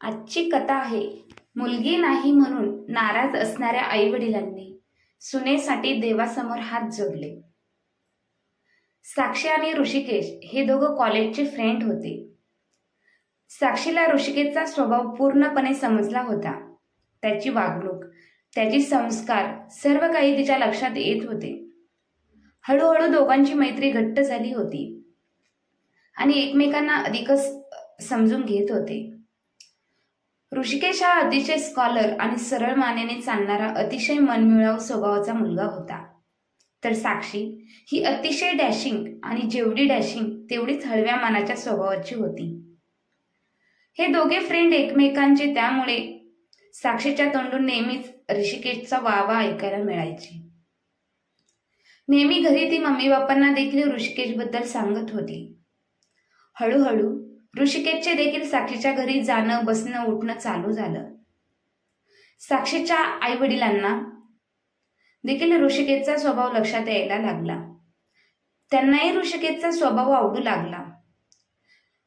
आजची कथा आहे मुलगी नाही म्हणून नाराज असणाऱ्या आई वडिलांनी सुनेसाठी देवासमोर हात जोडले. साक्षी आणि ऋषिकेश हे दोघं कॉलेजचे फ्रेंड होते. साक्षीला ऋषिकेशचा स्वभाव पूर्णपणे समजला होता. त्याची वागणूक त्याची संस्कार सर्व काही तिच्या लक्षात येत होते. हळूहळू दोघांची मैत्री घट्ट झाली होती. आणि एकमेकांना अधिकच समजून घेत होते. ऋषिकेश हा अतिशय स्कॉलर आणि सरळ मानेने चालणारा अतिशय मनमिळावू स्वभावाचा मुलगा होता. तर साक्षी ही अतिशय डॅशिंग आणि जेवढी डॅशिंग तेवढीच हळव्या मानाच्या स्वभावाची होती. हे दोघे फ्रेंड एकमेकांचे त्यामुळे साक्षीच्या तोंडून नेहमीच ऋषिकेशचा वावा ऐकायला मिळायची. नेहमी घरी ती मम्मी बाप्पांना देखील ऋषिकेशबद्दल सांगत होती. हळूहळू ऋषिकेशचे देखील साक्षीच्या घरी जाणं बसणं उठणं चालू झालं. साक्षीच्या आई वडिलांना देखील ऋषिकेशचा स्वभाव लक्षात यायला लागला. त्यांनाही ऋषिकेशचा स्वभाव आवडू लागला.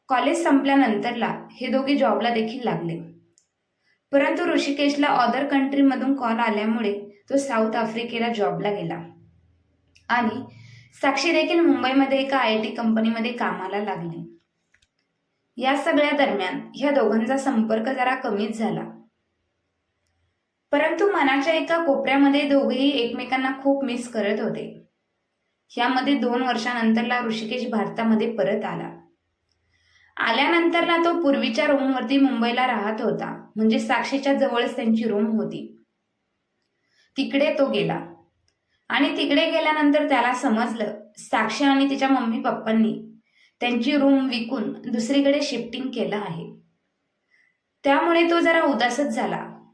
कॉलेज संपल्यानंतरला हे दोघे जॉबला देखील लागले. परंतु ऋषिकेशला अदर कंट्रीमधून कॉल आल्यामुळे तो साऊथ आफ्रिकेला जॉबला गेला. आणि साक्षी देखील मुंबईमध्ये एका आय टी कंपनीमध्ये कामाला लागली. या सगळ्या दरम्यान ह्या दोघांचा संपर्क जरा कमीच झाला. परंतु मनाच्या एका कोपऱ्यामध्ये दोघेही एकमेकांना खूप मिस करत होते. यामध्ये दोन वर्षानंतरला ऋषिकेश भारतामध्ये परत आला. आल्यानंतरला तो पूर्वीच्या रूमवरती मुंबईला राहत होता म्हणजे साक्षीच्या जवळच त्यांची रूम होती. तिकडे तो गेला. आणि तिकडे गेल्यानंतर त्याला समजलं साक्षी आणि तिच्या मम्मी पप्पांनी त्यांची रूम विकून दुसरीकडे शिफ्टिंग केलं आहे. त्यामुळे तो जरा उदासच झाला.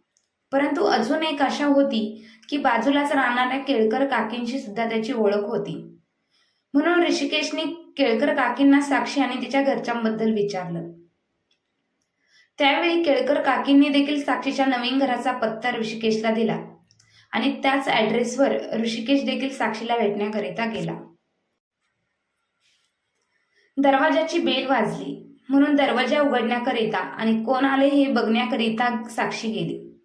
परंतु अजून एक आशा होती की बाजूलाच राहणाऱ्या केळकर काकींशी सुद्धा त्याची ओळख होती. म्हणून ऋषिकेशने केळकर काकींना साक्षी आणि तिच्या घरच्यांबद्दल विचारलं. त्यावेळी केळकर काकींनी देखील साक्षीच्या नवीन घराचा पत्ता ऋषिकेशला दिला आणि त्याच ऍड्रेसवर ऋषिकेश देखील साक्षीला भेटण्याकरिता गेला. दरवाजाची बेल वाजली. म्हणून दरवाजा उघडण्याकरिता आणि कोण आले हे बघण्याकरिता साक्षी गेली.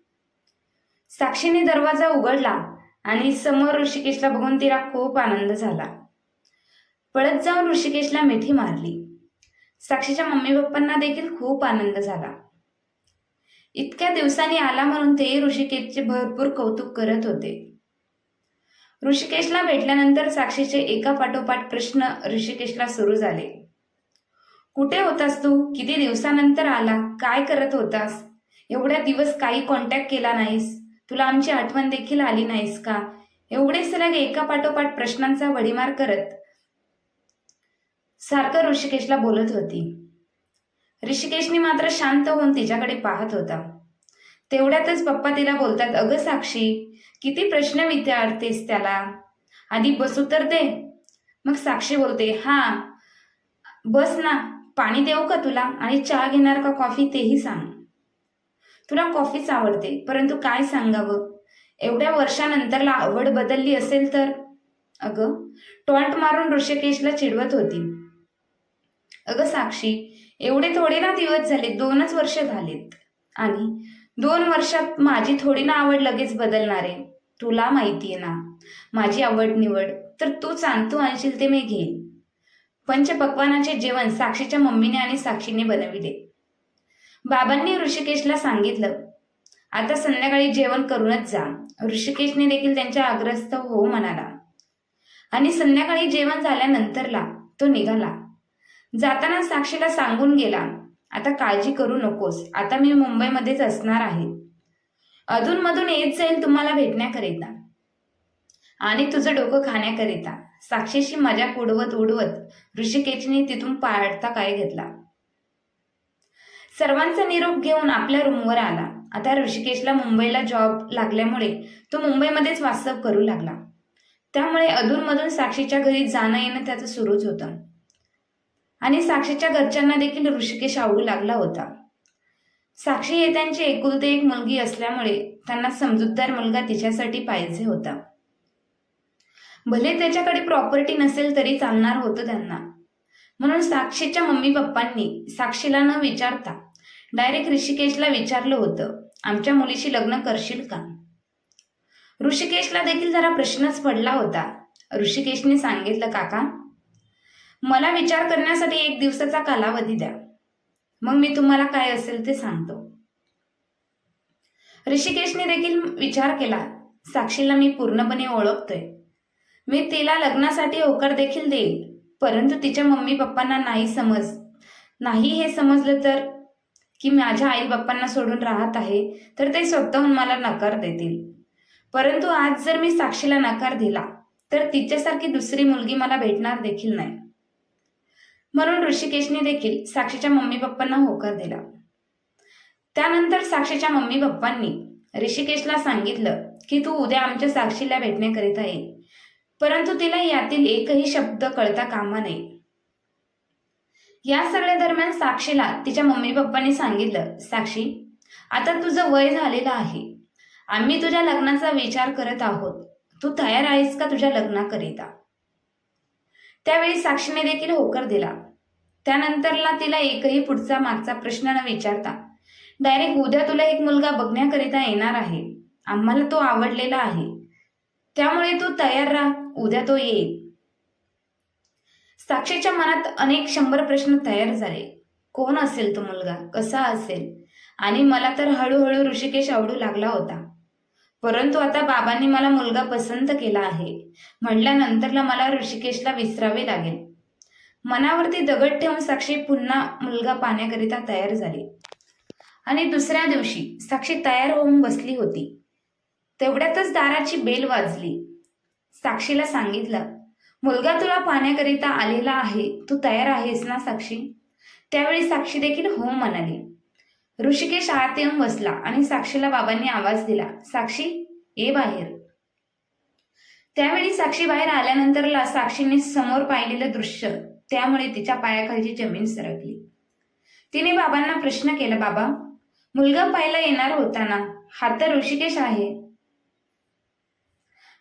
साक्षीने दरवाजा उघडला आणि समोर ऋषिकेशला बघून तिला खूप आनंद झाला. पळत जाऊन ऋषिकेशला मिठी मारली. साक्षीच्या मम्मी पप्पांना देखील खूप आनंद झाला. इतक्या दिवसांनी आला म्हणून ते ऋषिकेशचे भरपूर कौतुक करत होते. ऋषिकेशला भेटल्यानंतर साक्षीचे एका पाठोपाठ प्रश्न ऋषिकेशला सुरू झाले. कुठे होतास तू? किती दिवसानंतर आला? काय करत होतास? एवढ्या दिवस काही कॉन्टॅक्ट केला नाहीस. तुला आमची आठवण देखील आली नाहीस का? एवढे सलग एका पाठोपाठ प्रश्नांचा वडीमार करत सारखं ऋषिकेशला बोलत होती. ऋषिकेशनी मात्र शांत होऊन तिच्याकडे पाहत होता. तेवढ्यातच पप्पा तिला बोलतात अगं साक्षी किती प्रश्न विचारतेस त्याला? आधी बसू तर दे. मग साक्षी बोलते हा बस ना. पाणी देऊ का तुला? आणि चहा घेणार का कॉफी? तेही सांग. तुला कॉफीच आवडते परंतु काय सांगावं? एवढ्या वर्षानंतरला आवड बदलली असेल तर? अगं टॉन्ट मारून ऋषिकेशला चिडवत होती. अगं साक्षी एवढे थोडे ना दिवस झाले दोनच वर्ष झालेत. आणि दोन वर्षात माझी थोडी ना आवड लगेच बदलणार आहे. तुला माहिती आहे ना. माझी आवड निवड तर तू सांगतो आणशील ते मी घेईन. पंचपक्वानाचे जेवण साक्षीच्या मम्मीने आणि साक्षीने बनविले. बाबांनी ऋषिकेशला सांगितलं आता संध्याकाळी जेवण करूनच जा. ऋषिकेशने देखील त्यांच्या आग्रस्त हो म्हणाला. आणि संध्याकाळी जेवण झाल्यानंतरला तो निघाला. जाताना साक्षीला सांगून गेला आता काळजी करू नकोस. आता मी मुंबईमध्येच असणार आहे. अधूनमधून येत जाईल तुम्हाला भेटण्याकरिता. आणि तुझं डोकं खाण्याकरिता. साक्षीशी मजाक उडवत उडवत ऋषिकेशने तिथून पाळता काय घेतला? सर्वांचा निरोप घेऊन आपल्या रूमवर आला. आता ऋषिकेशला मुंबईला जॉब लागल्यामुळे तो मुंबईमध्येच वास्तव करू लागला. त्यामुळे अधूनमधून साक्षीच्या घरी जाणं येणं त्याचं सुरूच होतं. आणि साक्षीच्या घरच्यांना देखील ऋषिकेश आवडू लागला होता. साक्षी हे त्यांची एकुलते एक मुलगी असल्यामुळे त्यांना समजूतदार मुलगा तिच्यासाठी पाहिजे होता. भले त्याच्याकडे प्रॉपर्टी नसेल तरी चालणार होतं त्यांना. म्हणून साक्षीच्या मम्मी पप्पांनी साक्षीला न विचारता डायरेक्ट ऋषिकेशला विचारलं होतं आमच्या मुलीशी लग्न करशील का? ऋषिकेशला देखील जरा प्रश्नच पडला होता. ऋषिकेशने सांगितलं काका मला विचार करण्यासाठी एक दिवसाचा कालावधी द्या. मग मी तुम्हाला काय असेल ते सांगतो. ऋषिकेशने देखील विचार केला साक्षीला मी पूर्णपणे ओळखतोय. मी तिला लग्नासाठी होकार देखील देईल परंतु तिच्या मम्मी पप्पांना नाही समज नाही हे समजलं तर की माझ्या आई बाप्पांना सोडून राहत आहे तर ते स्वतःहून मला नकार देतील. परंतु आज जर मी साक्षीला नकार दिला तर तिच्यासारखी दुसरी मुलगी मला भेटणार देखील नाही. म्हणून ऋषिकेशने देखील साक्षीच्या मम्मी पप्पांना होकार दिला. त्यानंतर साक्षीच्या मम्मी पप्पांनी ऋषिकेशला सांगितलं की तू उद्या आमच्या साक्षीला भेटण्याकरिता ये परंतु तिला यातील एकही शब्द कळता कामा नये. या सगळ्या दरम्यान साक्षीला तिच्या मम्मी पप्पांनी सांगितलं साक्षी आता तुझं वय झालेलं आहे. आम्ही तुझ्या लग्नाचा विचार करत आहोत. तू तयार आहेस का तुझ्या लग्नाकरिता? त्यावेळी साक्षीने देखील होकार दिला. त्यानंतरला तिला एकही पुढचा मागचा प्रश्न न विचारता डायरेक्ट उद्या तुला एक मुलगा बघण्याकरिता येणार आहे. आम्हाला तो आवडलेला आहे. त्यामुळे तू तयार राहा. उद्या तो येईल. साक्षीच्या मनात अनेक शंभर प्रश्न तयार झाले. कोण असेल तो मुलगा? कसा असेल? आणि मला तर हळूहळू ऋषिकेश आवडू लागला होता. परंतु आता बाबांनी मला मुलगा पसंत केला आहे. म्हणल्यानंतरला मला ऋषिकेशला विसरावे लागेल. मनावरती दगड ठेवून साक्षी पुन्हा मुलगा पाहण्याकरिता तयार झाली. आणि दुसऱ्या दिवशी साक्षी तयार होऊन बसली होती. तेवढ्यातच दाराची बेल वाजली. साक्षीला सांगितलं मुलगा तुला पाहण्याकरिता आलेला आहे तू तयार आहेस ना साक्षी? त्यावेळी साक्षी देखील हो म्हणाली. ऋषिकेश आत येऊन बसला आणि साक्षीला बाबांनी आवाज दिला साक्षी ये बाहेर. त्यावेळी साक्षी बाहेर आल्यानंतरला साक्षीने समोर पाहिलेलं दृश्य त्यामुळे तिच्या पायाखालची जमीन सरकली. तिने बाबांना प्रश्न केला बाबा मुलगा पाहायला येणार होता ना हा तर ऋषिकेश आहे.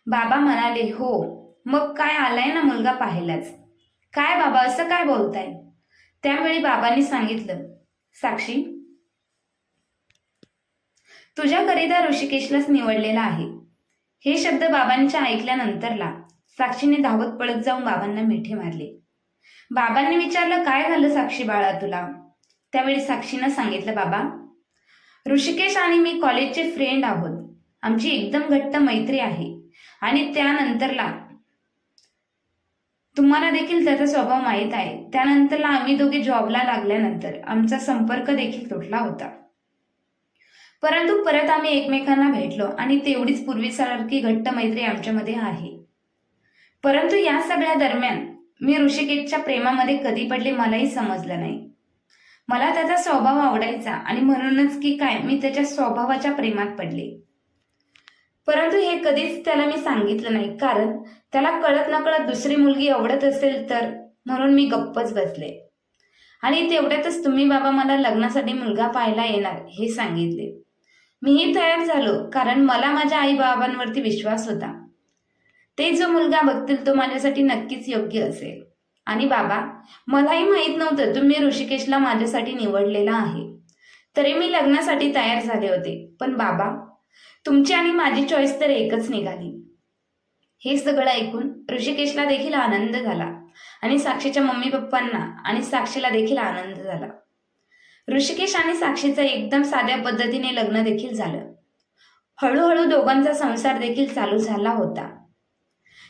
बाबा म्हणाले हो मग काय आलाय ना मुलगा पाहायलाच? काय बाबा असं काय बोलताय? त्यावेळी बाबांनी सांगितलं साक्षी तुझ्याकरिता ऋषिकेशलाच निवडलेला आहे. हे शब्द बाबांच्या ऐकल्यानंतरला साक्षीने धावत पळत जाऊन बाबांना मिठी मारली. बाबांनी विचारलं काय झालं साक्षी बाळा तुला? त्यावेळी साक्षीनं सांगितलं बाबा ऋषिकेश आणि मी कॉलेजचे फ्रेंड आहोत. आमची एकदम घट्ट मैत्री आहे. आणि त्यानंतरला तुम्हाला देखील त्याचा स्वभाव माहीत आहे. त्यानंतरला आम्ही दोघे जॉबला लागल्यानंतर आमचा संपर्क देखील तुटला होता. परंतु परत आम्ही एकमेकांना भेटलो आणि तेवढीच पूर्वीसारखी घट्ट मैत्री आमच्यामध्ये आहे. परंतु या सगळ्या दरम्यान मी ऋषिकेशच्या प्रेमामध्ये कधी पडले मलाही समजलं नाही. मला त्याचा स्वभाव आवडायचा आणि म्हणूनच की काय मी त्याच्या स्वभावाच्या प्रेमात पडले. परंतु हे कधीच त्याला मी सांगितलं नाही कारण त्याला कळत नकळत दुसरी मुलगी आवडत असेल तर म्हणून मी गप्पच बसले. आणि तेवढ्यातच तुम्ही बाबा मला लग्नासाठी मुलगा पाहायला येणार हे सांगितले. मीही तयार झालो कारण मला माझ्या आई बाबांवरती विश्वास होता. ते जो मुलगा बघतील तो माझ्यासाठी नक्कीच योग्य असेल. आणि बाबा मलाही माहीत नव्हतं तुम्ही ऋषिकेशला माझ्यासाठी निवडलेला आहे. तरी मी लग्नासाठी तयार झाले होते. पण बाबा तुमची आणि माझी चॉईस तर एकच निघाली. हे सगळं ऐकून ऋषिकेशला देखील आनंद झाला आणि साक्षीच्या मम्मी पप्पांना आणि साक्षीला देखील आनंद झाला. ऋषिकेश आणि साक्षीचं एकदम साध्या पद्धतीने लग्न देखील झालं. हळूहळू दोघांचा संसार देखील चालू झाला होता.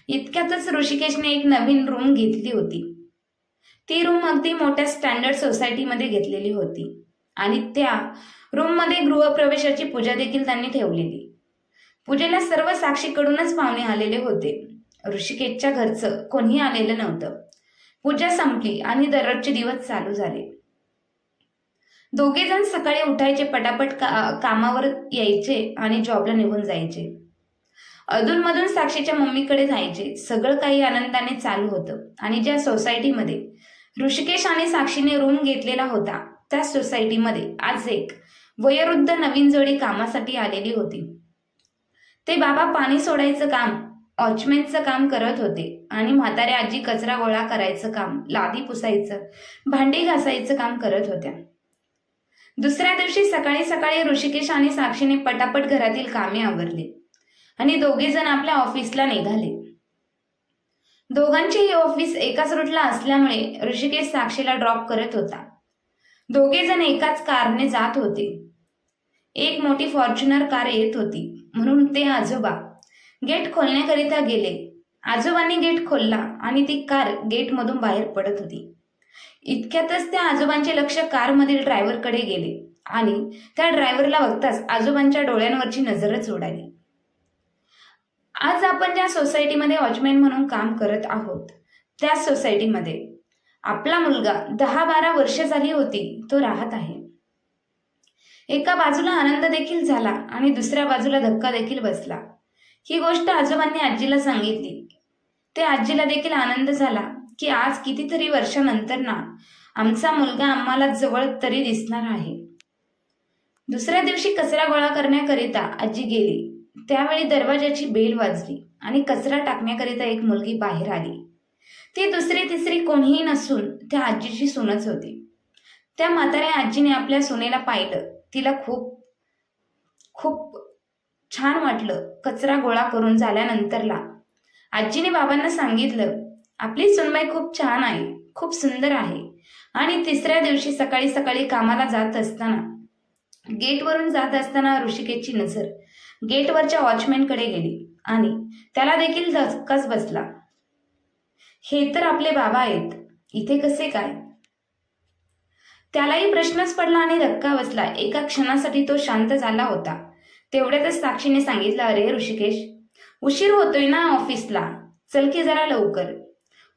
इतक्यातच ऋषिकेशने एक नवीन रूम घेतली होती. ती रूम अगदी मोठ्या स्टँडर्ड सोसायटीमध्ये घेतलेली होती आणि त्या रूममध्ये गृहप्रवेशाची पूजा देखील त्यांनी ठेवलेली. पूजेला सर्व साक्षीकडूनच पाहुणे आलेले होते. ऋषिकेशच्या घरचं कोणी आलेलं नव्हतं. पूजा संपली आणि दररोजचे दिवस चालू झाले. दोघे जण सकाळी उठायचे पटापट का कामावर यायचे आणि जॉबला निघून जायचे. अधूनमधून साक्षीच्या मम्मीकडे जायचे. सगळं काही आनंदाने चालू होतं. आणि ज्या सोसायटीमध्ये ऋषिकेश आणि साक्षीने रूम घेतलेला होता त्या सोसायटीमध्ये आज एक वयोवृद्ध नवीन जोडी कामासाठी आलेली होती. ते बाबा पाणी सोडायचं काम वॉचमॅनचं काम करत होते आणि म्हाताऱ्या आजी कचरा गोळा करायचं काम लादी पुसायचं भांडी घासायचं काम करत होत्या. दुसऱ्या दिवशी सकाळी सकाळी ऋषिकेश आणि साक्षीने पटापट घरातील कामे आवरली. आणि दोघे जण आपल्या ऑफिसला निघाले. दोघांचेही ऑफिस एकाच रूटला असल्यामुळे ऋषिकेश साक्षीला ड्रॉप करत होता. दोघे जण एकाच कारने जात होते. एक मोठी फॉर्च्युनर कार येत होती म्हणून ते आजोबा. गेट खोलण्याकरिता गेले. आजोबांनी गेट खोलला आणि ती कार गेटमधून बाहेर पडत होती. इतक्यातच त्या आजोबांचे लक्ष कारमधील ड्रायव्हरकडे गेले आणि त्या ड्रायव्हरला बघताच आजोबांच्या डोळ्यांवरची नजरच उडाली आज आपण ज्या सोसायटीमध्ये वॉचमॅन म्हणून काम करत आहोत त्या सोसायटीमध्ये आपला मुलगा दहा बारा वर्ष झाली होती तो राहत आहे. एका बाजूला आनंद देखील झाला आणि दुसऱ्या बाजूला धक्का देखील बसला. ही गोष्ट आजोबांनी आजीला सांगितली. ते आजीला देखील आनंद झाला की आज कितीतरी वर्षानंतर ना आमचा मुलगा आम्हाला जवळ तरी दिसणार आहे. दुसऱ्या दिवशी कचरा गोळा करण्याकरिता आजी गेली. त्यावेळी दरवाजाची बेल वाजली आणि कचरा टाकण्याकरिता एक मुलगी बाहेर आली. ती दुसरी तिसरी कोणीही नसून त्या आजीची सूनच होती. त्या म्हाताऱ्या आजीने आपल्या सुनेला पाहिलं. तिला खूप खूप छान वाटलं. कचरा गोळा करून झाल्यानंतरला आजीने बाबांना सांगितलं आपली सुनबाई खूप छान आहे खूप सुंदर आहे आणि तिसऱ्या दिवशी सकाळी सकाळी कामाला जात असताना गेटवरून जात असताना ऋषिकेशची नजर गेटवरच्या वॉचमॅनकडे गेली आणि त्याला देखील धक्काच बसला. हे तर आपले बाबा आहेत. इथे कसे काय? त्यालाही प्रश्नच पडला आणि धक्का बसला. एका क्षणासाठी तो शांत झाला होता. तेवढ्यातच साक्षीने सांगितलं अरे ऋषिकेश उशीर होतोय ना ऑफिसला. चल की जरा लवकर.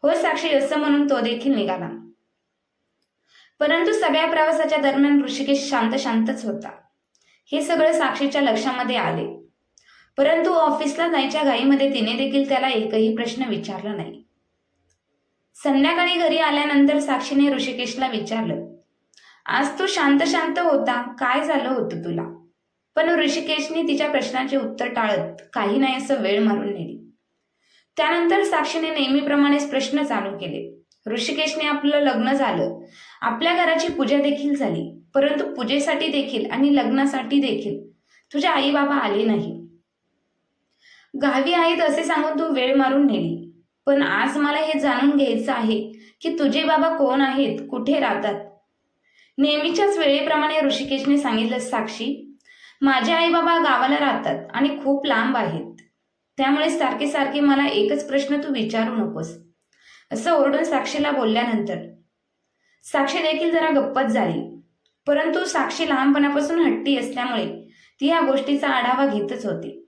हो साक्षी असं म्हणून तो देखील निघाला. परंतु सगळ्या प्रवासाच्या दरम्यान ऋषिकेश शांत शांतच होता. हे सगळं साक्षीच्या लक्षामध्ये आले. परंतु ऑफिसला जायच्या घाईमध्ये तिने देखील त्याला एकही प्रश्न विचारला नाही. संध्याकाळी घरी आल्यानंतर साक्षीने ऋषिकेशला विचारलं आज तू शांत शांत होता काय झालं होतं तुला पण ऋषिकेशने तिच्या प्रश्नाचे उत्तर टाळत काही नाही असं वेळ मारून नेली. त्यानंतर साक्षीने नेहमीप्रमाणेच प्रश्न चालू केले. ऋषिकेशने आपलं लग्न झालं. आपल्या घराची पूजा देखील झाली. परंतु पूजेसाठी देखील आणि लग्नासाठी देखील तुझे आई बाबा आले नाही. गावी आहेत असे सांगून तू वेळ मारून नेली. पण आज मला हे जाणून घ्यायचं आहे की तुझे बाबा कोण आहेत कुठे राहतात? नेहमीच्याच वेळेप्रमाणे ऋषिकेशने सांगितलं साक्षी माझे आई बाबा गावाला राहतात आणि खूप लांब आहेत. त्यामुळे सारखे सारखे मला एकच प्रश्न तू विचारू नकोस. असं ओरडून साक्षीला बोलल्यानंतर साक्षी देखील जरा गप्पच झाली. परंतु साक्षी लहानपणापासून हट्टी असल्यामुळे ती या गोष्टीचा आढावा घेतच होती.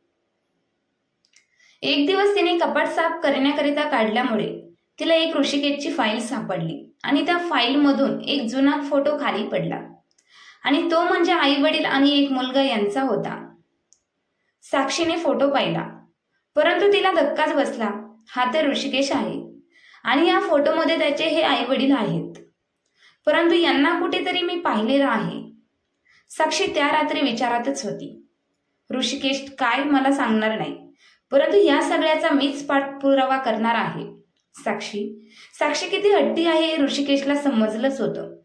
एक दिवस तिने कपाट साफ करण्याकरिता काढल्यामुळे तिला एक ऋषिकेशची फाईल सापडली आणि त्या फाईलमधून एक जुना फोटो खाली पडला. आणि तो म्हणजे आई वडील आणि एक मुलगा यांचा होता. साक्षीने फोटो पाहिला. परंतु तिला धक्काच बसला. हा तर ऋषिकेश आहे. आणि या फोटोमध्ये त्याचे हे आई वडील आहेत. परंतु यांना कुठेतरी मी पाहिलेलं आहे. साक्षी त्या रात्री विचारातच होती. ऋषिकेश काय मला सांगणार नाही. परंतु या सगळ्याचा मीच पाठपुरावा करणार आहे. साक्षी साक्षी किती हट्टी आहे हे ऋषिकेशला समजलंच होतं.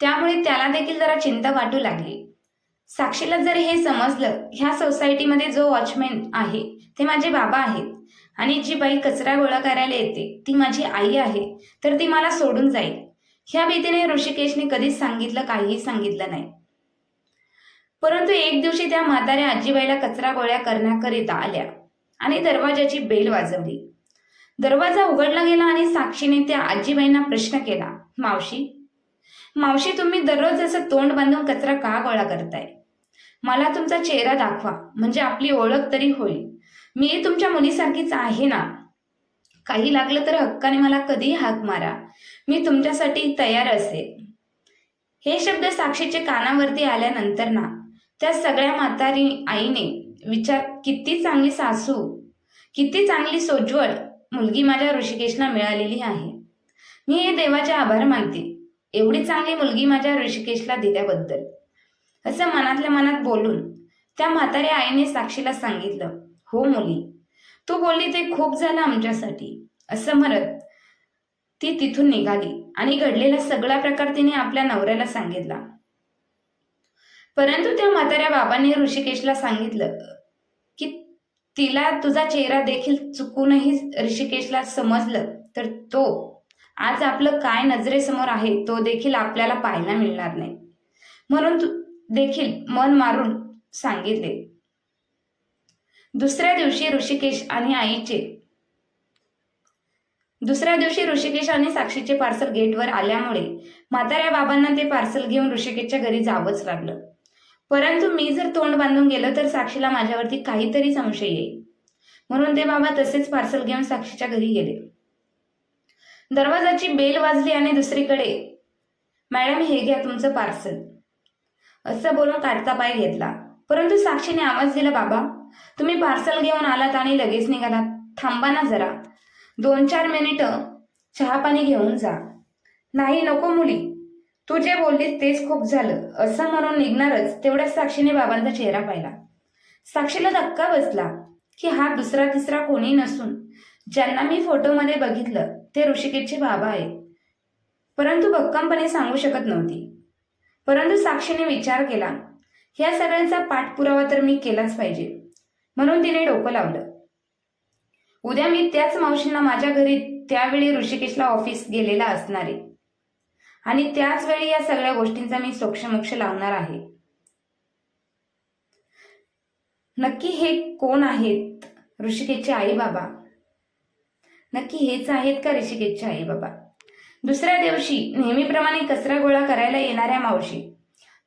त्यामुळे त्याला देखील जरा चिंता वाटू लागली. साक्षीला जर हे समजलं ह्या सोसायटीमध्ये जो वॉचमॅन आहे ते माझे बाबा आहेत. आणि जी बाई कचरा गोळा करायला येते ती माझी आई आहे तर ती मला सोडून जाईल. ह्या भीतीने ऋषिकेशने कधीच सांगितलं काहीही सांगितलं नाही. परंतु एक दिवशी त्या म्हाताऱ्या आजीबाईला कचरा गोळ्या करण्याकरिता आल्या आणि दरवाजाची बेल वाजवली. दरवाजा उघडला गेला आणि साक्षीने त्या आजीबाईंना प्रश्न केला मावशी मावशी तुम्ही दररोज असं तोंड बांधून कचरा का गोळा करताय? मला तुमचा चेहरा दाखवा म्हणजे आपली ओळख तरी होईल. मी तुमच्या मुलीसारखीच आहे ना? काही लागलं तर हक्काने मला कधी हाक मारा. मी तुमच्यासाठी तयार असेल हे शब्द साक्षीचे कानावरती आल्यानंतर ना त्या सगळ्या म्हातारी आईने विचार किती चांगली सासू किती चांगली सोज्वळ मुलगी माझ्या ऋषिकेशला मिळालेली आहे. मी हे देवाचे आभार मानते. एवढी चांगली मुलगी माझ्या ऋषिकेशला दिल्याबद्दल. असं मनातल्या मनात बोलून त्या म्हाताऱ्या आईने साक्षीला सांगितलं हो मुली तू बोलली ते खूप झालं आमच्यासाठी असं म्हणत ती तिथून निघाली आणि घडलेला सगळा प्रकार तिने आपल्या नवऱ्याला सांगितला. परंतु त्या म्हाताऱ्या बाबांनी ऋषिकेशला सांगितलं की तिला तुझा चेहरा देखील चुकूनही ऋषिकेशला समजलं तर तो आज आपलं काय नजरेसमोर आहे तो देखील आपल्याला पाहायला मिळणार नाही. म्हणून तू देखील मन मारून सांगितले. दुसऱ्या दिवशी ऋषिकेश आणि आईचे दुसऱ्या दिवशी ऋषिकेश आणि साक्षीचे पार्सल गेटवर आल्यामुळे म्हाताऱ्या बाबांना ते पार्सल घेऊन ऋषिकेशच्या घरी जावंच लागलं. परंतु मी जर तोंड बांधून गेलं तर साक्षीला माझ्यावरती काहीतरी संशय येईल. म्हणून ते बाबा तसेच पार्सल घेऊन साक्षीच्या घरी गेले. दरवाजाची बेल वाजली आणि दुसरीकडे मॅडम हे घ्या तुमचं पार्सल असं बोलून काढता पाय घेतला. परंतु साक्षीने आवाज दिला बाबा तुम्ही पार्सल घेऊन आलात आणि लगेच निघालात. थांबा ना जरा. दोन चार मिनिटं चहा पाणी घेऊन जा. नाही नको मुली. तू जे बोललीस तेच खूप झालं. असं म्हणून निघणारच तेवढ्याच साक्षीने बाबांचा चेहरा पाहिला. साक्षीला धक्का बसला की हा दुसरा तिसरा कोणी नसून. ज्यांना मी फोटोमध्ये बघितलं ते ऋषिकेशचे बाबा आहेत. परंतु भक्कमपणे सांगू शकत नव्हती. परंतु साक्षीने विचार केला ह्या सगळ्यांचा पाठपुरावा तर मी केलाच पाहिजे. म्हणून तिने डोकं लावलं. उद्या मी त्याच मावशींना माझ्या घरी त्यावेळी ऋषिकेशला ऑफिस गेलेला असणार आहे. आणि त्याच वेळी या सगळ्या गोष्टींचा मी सोक्षमोक्ष लावणार आहे. नक्की हे कोण आहेत ऋषिकेशचे आई बाबा नक्की हेच आहेत का ऋषिकेशचे आई बाबा दुसऱ्या दिवशी नेहमीप्रमाणे कचरा गोळा करायला येणाऱ्या मावशी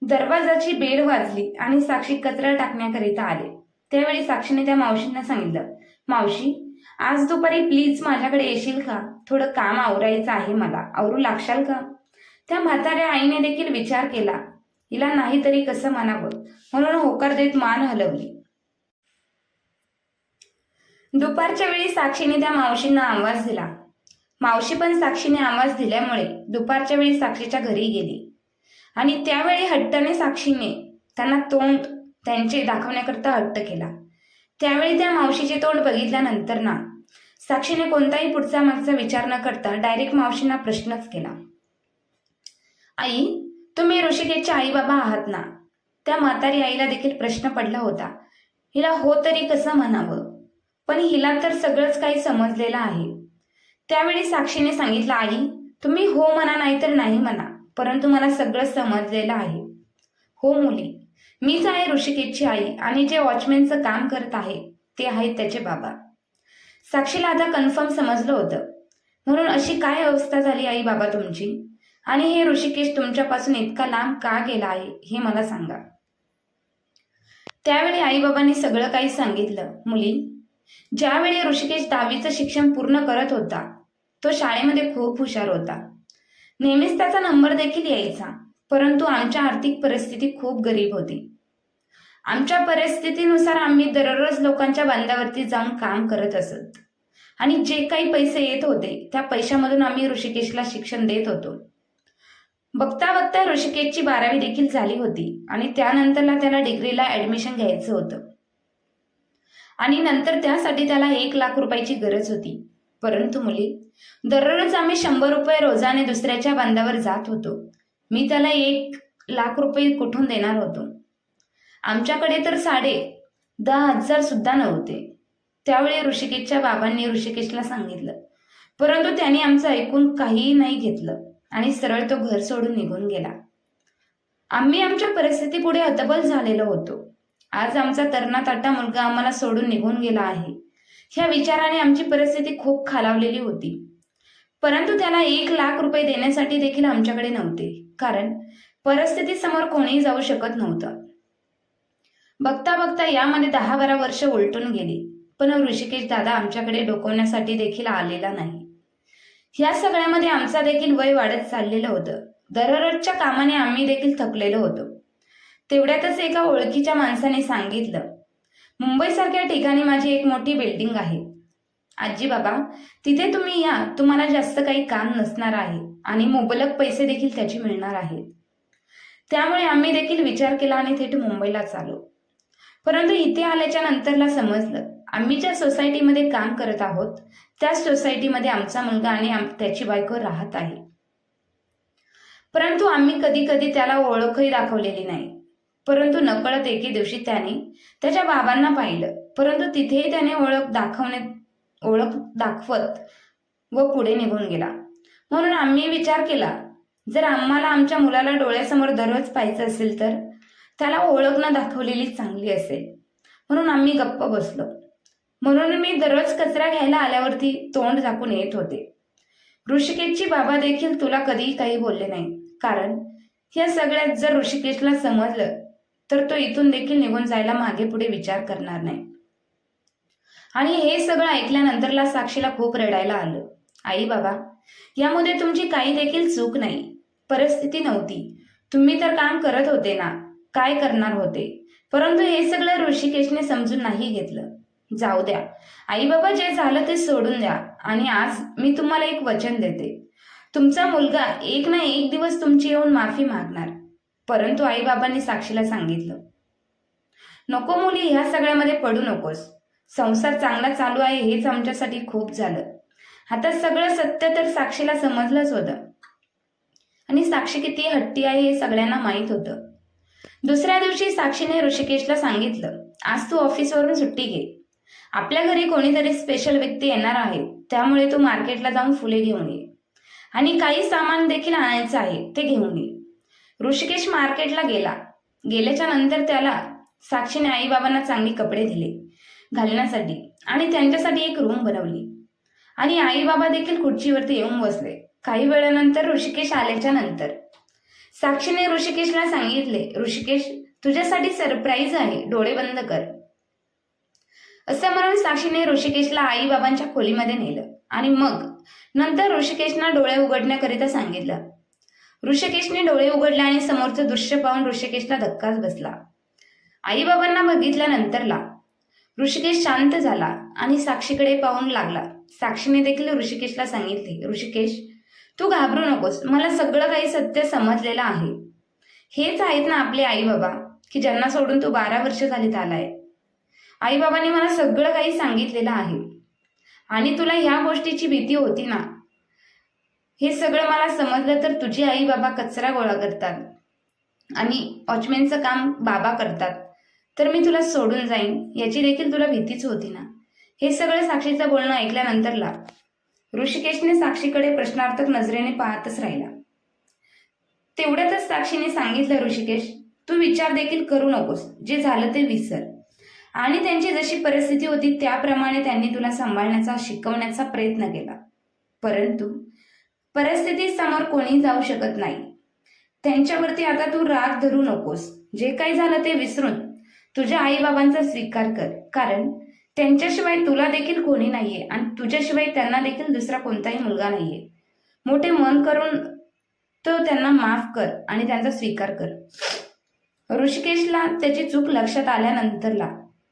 दरवाजाची बेल वाजली आणि साक्षी कचरा टाकण्याकरिता आले. त्यावेळी साक्षीने त्या मावशींना सांगितलं मावशी आज दुपारी प्लीज माझ्याकडे येशील का? थोडं काम आवरायचं आहे मला. आवरू लागशाल का? त्या म्हाताऱ्या आईने देखील विचार केला. हिला नाही तरी कसं म्हणावं? म्हणून होकार देत मान हलवली. दुपारच्या वेळी साक्षीने त्या मावशींना आवाज दिला. मावशी पण साक्षीने आवाज दिल्यामुळे दुपारच्या वेळी साक्षीच्या घरी गेली. आणि त्यावेळी हट्टाने साक्षीने त्यांना तोंड त्यांचे दाखवण्याकरता हट्ट केला. त्यावेळी त्या मावशीचे तोंड बघितल्यानंतर ना साक्षीने कोणताही पुढचा मागचा विचार न करता डायरेक्ट मावशींना प्रश्नच केला. आई तुम्ही ऋषिकेशचे आई बाबा आहात ना त्या म्हातारी आईला देखील प्रश्न पडला होता. हिला हो तरी कसं म्हणावं? पण हिला तर सगळंच काही समजलेलं आहे. त्यावेळी साक्षीने सांगितलं आई तुम्ही हो म्हणा नाही तर नाही म्हणा परंतु मला सगळं समजलेलं आहे. हो मुली मीच आहे ऋषिकेशची आई आणि जे वॉचमॅनचं काम करत आहे ते आहेत त्याचे बाबा. साक्षीला आता कन्फर्म समजलं होतं. म्हणून अशी काय अवस्था झाली आई बाबा तुमची? आणि हे ऋषिकेश तुमच्यापासून इतका लांब का गेला आहे हे मला सांगा. त्यावेळी आईबाबांनी सगळं काही सांगितलं. मुली ज्यावेळी ऋषिकेश दहावीचं शिक्षण पूर्ण करत होता तो शाळेमध्ये खूप हुशार होता. नेहमीच त्याचा नंबर देखील यायचा. परंतु आमच्या आर्थिक परिस्थिती खूप गरीब होती. आमच्या परिस्थितीनुसार आम्ही दररोज लोकांच्या बांधावरती जाऊन काम करत असत. आणि जे काही पैसे येत होते त्या पैशामधून आम्ही ऋषिकेशला शिक्षण देत होतो. बघता बघता ऋषिकेशची बारावी देखील झाली होती आणि त्यानंतरला त्याला डिग्रीला ऍडमिशन घ्यायचं होतं. आणि नंतर त्यासाठी त्याला एक लाख रुपयाची गरज होती. परंतु मुली दररोज आम्ही शंभर रुपये रोजाने दुसऱ्याच्या बांधावर जात होतो. मी त्याला एक लाख रुपये कुठून देणार होतो? आमच्याकडे तर साडे दहा हजार सुद्धा नव्हते. त्यावेळी ऋषिकेशच्या बाबांनी ऋषिकेशला सांगितलं. परंतु त्याने आमचं ऐकून काहीही नाही घेतलं आणि सरळ तो घर सोडून निघून गेला. आम्ही आमच्या परिस्थितीपुढे हतबल झालेलो होतो. आज आमचा तरणा ताटा मुलगा आम्हाला सोडून निघून गेला आहे. ह्या विचाराने आमची परिस्थिती खूप खालावलेली होती. परंतु त्याला एक लाख रुपये देण्यासाठी देखील आमच्याकडे नव्हते. कारण परिस्थिती समोर कोणीही जाऊ शकत नव्हतं. बघता बघता यामध्ये दहा बारा वर्ष उलटून गेली. पण ऋषिकेश दादा आमच्याकडे डोकवण्यासाठी देखील आलेला नाही. ह्या सगळ्यामध्ये आमचा देखील वय वाढत चाललेलं होतं. दररोजच्या कामाने आम्ही देखील थकलेलो होतो. तेवढ्यातच एका ओळखीच्या माणसाने सांगितलं मुंबईसारख्या ठिकाणी माझी एक मोठी बिल्डिंग आहे. आजी बाबा तिथे तुम्ही या. तुम्हाला जास्त काही काम नसणार आहे आणि मुबलक पैसे देखील त्याचे मिळणार आहेत. त्यामुळे आम्ही देखील विचार केला आणि थेट मुंबईलाच आलो परंतु इथे आल्याच्या नंतरला समजलं आम्ही ज्या सोसायटीमध्ये काम करत आहोत त्याच सोसायटीमध्ये आमचा मुलगा आणि त्याची बायको राहत आहे. परंतु आम्ही कधी कधी त्याला ओळखही दाखवलेली नाही. परंतु नकळत एके दिवशी त्याने त्याच्या बाबांना पाहिलं. परंतु तिथेही त्याने ओळख दाखवणे ओळख दाखवत व पुढे निघून गेला. म्हणून आम्ही विचार केला जर आम्हाला आमच्या मुलाला डोळ्यासमोर दररोज पाहायचं असेल तर? त्याला ओळख न दाखवलेली चांगली असेल. म्हणून आम्ही गप्प बसलो. म्हणून मी दररोज कचरा घ्यायला आल्यावरती तोंड झाकून येत होते. ऋषिकेशची बाबा देखील तुला कधीही काही बोलले नाही. कारण या सगळ्यात जर ऋषिकेशला समजलं तर तो इथून देखील निघून जायला मागे पुढे विचार करणार नाही. आणि हे सगळं ऐकल्यानंतरला साक्षीला खूप रडायला आलं. आई बाबा यामध्ये तुमची काही देखील चूक नाही. परिस्थिती नव्हती. तुम्ही तर काम करत होते ना. काय करणार होते? परंतु हे सगळं ऋषिकेशने समजून नाही घेतलं. जाऊ द्या. आई बाबा जे झालं ते सोडून द्या. आणि आज मी तुम्हाला एक वचन देते. तुमचा मुलगा एक ना एक दिवस तुमची येऊन माफी मागणार. परंतु आईबाबांनी साक्षीला सांगितलं. नको मुली ह्या सगळ्यामध्ये पडू नकोस. संसार चांगला चालू आहे हेच आमच्यासाठी खूप झालं. आता सगळं सत्य तर साक्षीला समजलंच होतं. आणि साक्षी किती हट्टी आहे हे सगळ्यांना माहीत होतं. दुसऱ्या दिवशी साक्षीने ऋषिकेशला सांगितलं आज तू ऑफिसवरून सुट्टी घे. आपल्या घरी कोणीतरी स्पेशल व्यक्ती येणार आहे त्यामुळे तू मार्केटला जाऊन फुले घेऊन ये. आणि काही सामान देखील आणायचं आहे ते घेऊन ये. ऋषिकेश मार्केटला गेला. गेल्याच्यानंतर त्याला साक्षीने आईबाबांना चांगले कपडे दिले. घालण्यासाठी. आणि त्यांच्यासाठी एक रूम बनवली. आणि आईबाबा देखील खुर्चीवरती येऊन बसले. काही वेळानंतर ऋषिकेश आल्याच्यानंतर. साक्षीने ऋषिकेशला सांगितले ऋषिकेश तुझ्यासाठी सरप्राईज आहे. डोळे बंद कर. असं म्हणून साक्षीने ऋषिकेशला आई बाबांच्या खोलीमध्ये नेलं. आणि मग नंतर ऋषिकेशना डोळे उघडण्याकरिता सांगितलं. ऋषिकेशने डोळे उघडले आणि समोरचं दृश्य पाहून ऋषिकेशला धक्काच बसला. आई बाबांना बघितल्यानंतरला ऋषिकेश शांत झाला आणि साक्षीकडे पाहून लागला. साक्षीने देखील ऋषिकेशला सांगितले ऋषिकेश तू घाबरू नकोस. मला सगळं काही सत्य समजलेलं आहे. हेच आहेत ना आपले आई बाबा की ज्यांना सोडून तू बारा वर्ष झालीत आलाय. आई बाबांनी मला सगळं काही सांगितलेलं आहे. आणि तुला ह्या गोष्टीची भीती होती ना? हे सगळं मला समजलं तर तुझी आई बाबा कचरा गोळा करतात आणि वॉचमॅनचं काम बाबा करतात. तर मी तुला सोडून जाईन याची देखील तुला भीतीच होती ना. हे सगळं साक्षीचं बोलणं ऐकल्यानंतर लाग ऋषिकेशने साक्षीकडे प्रश्नार्थक नजरेने पाहतच राहिला. तेवढ्यातच साक्षीने सांगितलं ऋषिकेश तू विचार देखील करू नकोस जे झालं ते विसर. आणि त्यांची जशी परिस्थिती होती त्याप्रमाणे त्यांनी तुला सांभाळण्याचा शिकवण्याचा प्रयत्न केला. परंतु परिस्थिती समोर कोणी जाऊ शकत नाही. त्यांच्यावरती आता तू राग धरू नकोस. जे काही झालं ते विसरून तुझ्या आईबाबांचा स्वीकार कर. कारण त्यांच्याशिवाय तुला देखील कोणी नाहीये आणि तुझ्याशिवाय त्यांना देखील दुसरा कोणताही मुलगा नाहीये. मोठे मन करून तो त्यांना माफ कर आणि त्यांचा स्वीकार कर. ऋषिकेशला त्याची चूक लक्षात आल्यानंतरला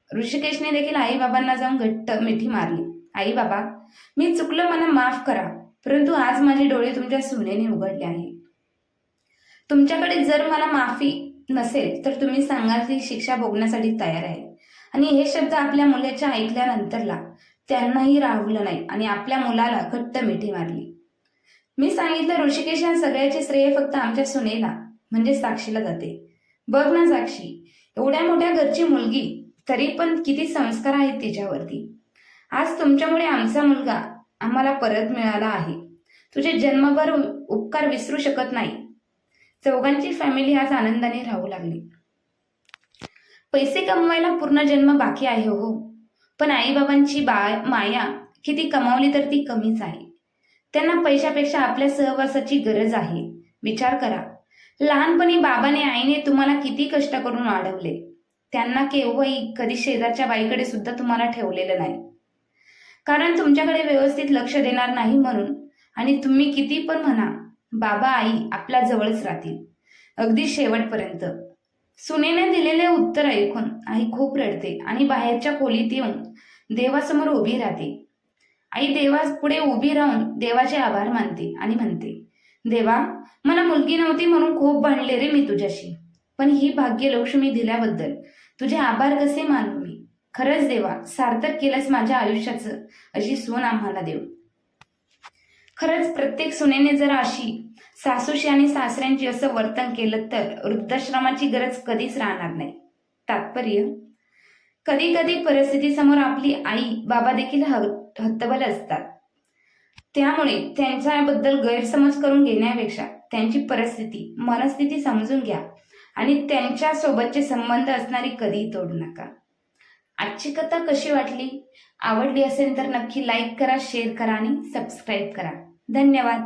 ऋषिकेशने देखील आईबाबांना जाऊन घट्ट मिठी मारली. आई बाबा मी चुकलं मला माफ करा परंतु आज माझे डोळे तुमच्या सुनेने उघडले आहे. तुमच्याकडे जर मला माफी नसेल तर तुम्ही सांगाल ती शिक्षा भोगण्यासाठी तयार आहे. आणि हे शब्द आपल्या मुलाच्या ऐकल्यानंतरला त्यांनाही राहुलं नाही आणि आपल्या मुलाला घट्ट मिठी मारली. मी सांगितलं ऋषिकेश या सगळ्याचे श्रेय फक्त आमच्या सुनेला म्हणजे साक्षीला जाते. बघ ना साक्षी एवढ्या मोठ्या घरची मुलगी तरी पण किती संस्कार आहेत तिच्यावरती. आज तुमच्यामुळे आमचा मुलगा आम्हाला परत मिळाला आहे. तुझे जन्मभर उपकार विसरू शकत नाही. चौघांची फॅमिली आज आनंदाने राहू लागली. पैसे कमवायला पूर्ण जन्म बाकी आहे हो. पण आईबाबांची बा माया किती कमावली तर ती कमीच आहे. त्यांना पैशापेक्षा आपल्या सहवासाची गरज आहे. विचार करा. लहानपणी बाबाने आईने तुम्हाला किती कष्ट करून वाढवले. त्यांना केव्हाही कधी शेजारच्या बाईकडे सुद्धा तुम्हाला ठेवलेलं नाही. कारण तुमच्याकडे व्यवस्थित लक्ष देणार नाही म्हणून. आणि तुम्ही किती पण म्हणा बाबा आई आपल्या जवळच राहतील. अगदी शेवटपर्यंत. सुनेने दिलेले उत्तर ऐकून आई खूप रडते आणि बाहेरच्या खोलीत येऊन देवासमोर उभी राहते. आई देवा पुढे उभी राहून देवाचे आभार मानते आणि म्हणते देवा मला मुलगी नव्हती म्हणून खूप भांडले रे मी तुझ्याशी. पण ही भाग्यलक्ष्मी दिल्याबद्दल. तुझे आभार कसे मानू मी? खरंच देवा सार्थक केलंस माझ्या आयुष्याचं अशी सून आम्हाला देऊ. खरंच प्रत्येक सुनेने जर अशी सासूशी आणि सासऱ्यांची असं वर्तन केलं तर वृद्धाश्रमाची गरज कधीच राहणार नाही. तात्पर्य कधी कधी परिस्थितीसमोर आपली आई बाबा देखील ह- हतबल असतात. त्यामुळे त्यांच्याबद्दल गैरसमज करून घेण्यापेक्षा त्यांची परिस्थिती मनस्थिती समजून घ्या आणि त्यांच्या सोबतचे संबंध असणारी कधीही तोडू नका. आजची कथा कशी वाटली? आवडली असेल तर नक्की लाईक करा शेअर करा आणि सबस्क्राईब करा. धन्यवाद.